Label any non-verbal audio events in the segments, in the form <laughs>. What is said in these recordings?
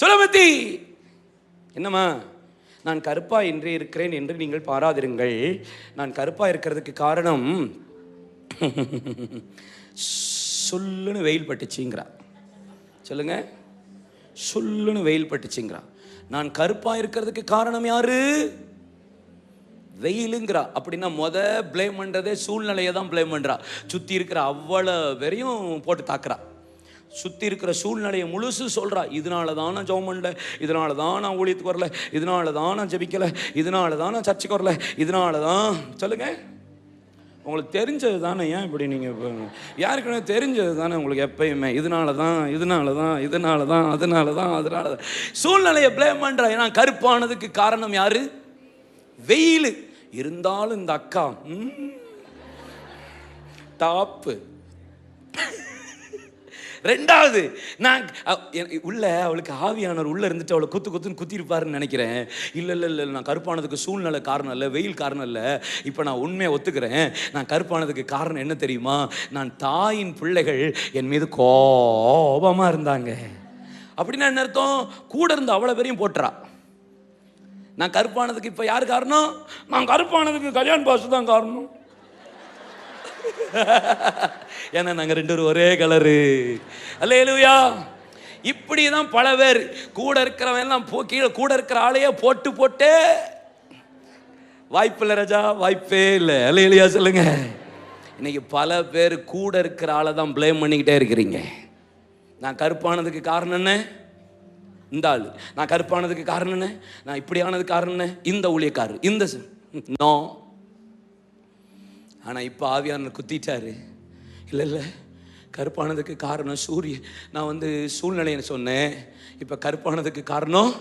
சுலபத்தி என்னம்மா நான் கருப்பா இன்றே இருக்கிறேன் என்று நீங்கள் பாராதிருங்கள். நான் கருப்பா இருக்கிறதுக்கு காரணம் சொல்லுன்னு வெயில் பட்டுச்சுங்கிறா. சொல்லுங்க. சொல்லுன்னு வெயில் பட்டுச்சுங்கிறா. நான் கருப்பா இருக்கிறதுக்கு காரணம் யாரு? வெயிலுங்கிறா. அப்படின்னா மொத பிளேம் பண்ணுறதே சூழ்நிலையை தான் பிளேம் பண்ணுறா சுற்றி இருக்கிற அவ்வளோ வெறையும் போட்டு தாக்குறா. சுற்றி இருக்கிற சூழ்நிலையை முழுசு சொல்கிறா இதனால தான் நான் ஜெபம் பண்ணல இதனால தான் நான் ஊழியத்துக்கு வரல இதனால தான் நான் ஜெபிக்கலை இதனால தான் நான் சர்ச்சுக்கு வரல இதனால தான் சொல்லுங்கள் உங்களுக்கு தெரிஞ்சது தானே? ஏன் இப்படி நீங்கள் யாருக்குமே தெரிஞ்சது தானே உங்களுக்கு எப்பயுமே? இதனால தான் இதனால தான் இதனால தான் அதனால தான் அதனால தான். சூழ்நிலையை ப்ளேம் பண்ணுறா ஏன்னா கருப்பானதுக்கு காரணம் யார்? வெயில். இருந்தாலும் இந்த அக்கா ம், டாப்பு ரெண்டாவது நான் உள்ள அவளுக்கு ஆவியானவர் உள்ள இருந்துட்டு அவளை குத்து குத்துன்னு குத்திருப்பாருன்னு நினைக்கிறேன். இல்லை இல்லை இல்லை நான் கருப்பானதுக்கு சூழ்நிலை காரணம் இல்லை வெயில் காரணம் இல்லை. இப்போ நான் உண்மையை ஒத்துக்கிறேன். நான் கருப்பானதுக்கு காரணம் என்ன தெரியுமா? நான் தாயின் பிள்ளைகள் என் மீது கோபமாக இருந்தாங்க. அப்படின்னா என்ன அர்த்தம்? கூட இருந்து அவ்வளோ பேரையும் போட்டுறா. நான் கருப்பானதுக்கு இப்போ யார் காரணம்? நான் கருப்பானதுக்கு கல்யாண் பாசு தான் காரணம். <laughs> ஏன்னா நாங்கள் ரெண்டு பேரும் ஒரே கலரு அல்லேலூயா இப்படி தான் பல பேர் கூட இருக்கிறவன் எல்லாம் போ கீழே கூட இருக்கிற ஆளையே போட்டு போட்டு வாய்ப்பு இல்லை ராஜா வாய்ப்பே இல்லை. அல்ல இல்லையா சொல்லுங்க. இன்னைக்கு பல பேர் கூட இருக்கிற ஆளை தான் ப்ளேம் பண்ணிக்கிட்டே இருக்கிறீங்க. நான் கருப்பானதுக்கு காரணம் என்ன? இந்த ஆள். நான் கருப்பானதுக்கு காரணம் என்ன? நான் இப்படி ஆனதுக்கு காரணம் என்ன? இந்த ஊழியக்காரர். இந்த நோ <laughs> ஆனால் இப்போ ஆவியானவர் குத்திட்டாரு. இல்லை இல்லை. கருப்பானதுக்கு காரணம் சூரிய நான் வந்து சூழ்நிலையை சொன்னேன். இப்போ கருப்பானதுக்கு காரணம்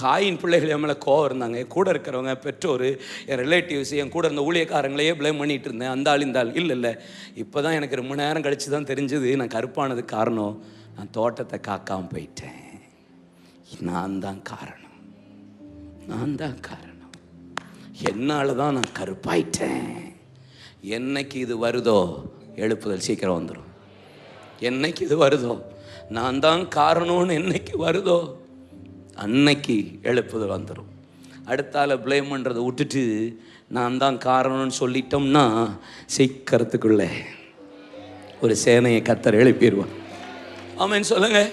தாயின் பிள்ளைகள் என் மேலே கோவம் இருந்தாங்க. என் கூட இருக்கிறவங்க பெற்றோர் என் ரிலேட்டிவ்ஸ் என் கூட இருந்த ஊழியக்காரங்களையே ப்ளேம் பண்ணிகிட்டு இருந்தேன். அந்த ஆள் இந்த ஆள். இல்லை இல்லை. இப்போ தான் எனக்கு ரொம்ப நேரம் கழிச்சு தான் தெரிஞ்சது. நான் கருப்பானதுக்கு காரணம் நான் தோட்டத்தை காக்காமல் போயிட்டேன். நான் தான் காரணம். நான் தான் காரணம். என்னால் தான் நான் கருப்பாயிட்டேன். என்னைக்கு இது வருதோ எழுப்புதல் சீக்கிரம் வந்துடும் என்னைக்கு இது வருதோ நான் தான் காரணம்னு என்னைக்கு வருதோ அன்னைக்கு எழுப்புதல் வந்துடும் அடுத்தால ப்ளேம் பண்ணுறதை விட்டுட்டு நான் தான் காரணம்னு சொல்லிட்டோம்னா சீக்கிரத்துக்குள்ளே ஒரு சேனையை கத்தர் எழுப்பிடுவான் ஆமென் சொல்லுங்கள்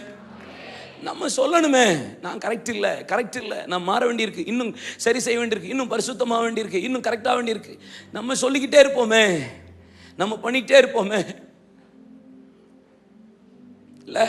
நம்ம சொல்லணுமே. நான் கரெக்ட் இல்லை கரெக்ட் இல்லை. நான் மாற வேண்டியிருக்கு. இன்னும் சரி செய்ய வேண்டியிருக்கு. இன்னும் பரிசுத்தமாக வேண்டியிருக்கு. இன்னும் கரெக்டாக வேண்டியிருக்கு. நம்ம சொல்லிக்கிட்டே இருப்போமே. நம்ம பண்ணிக்கிட்டே இருப்போமே. இல்லை?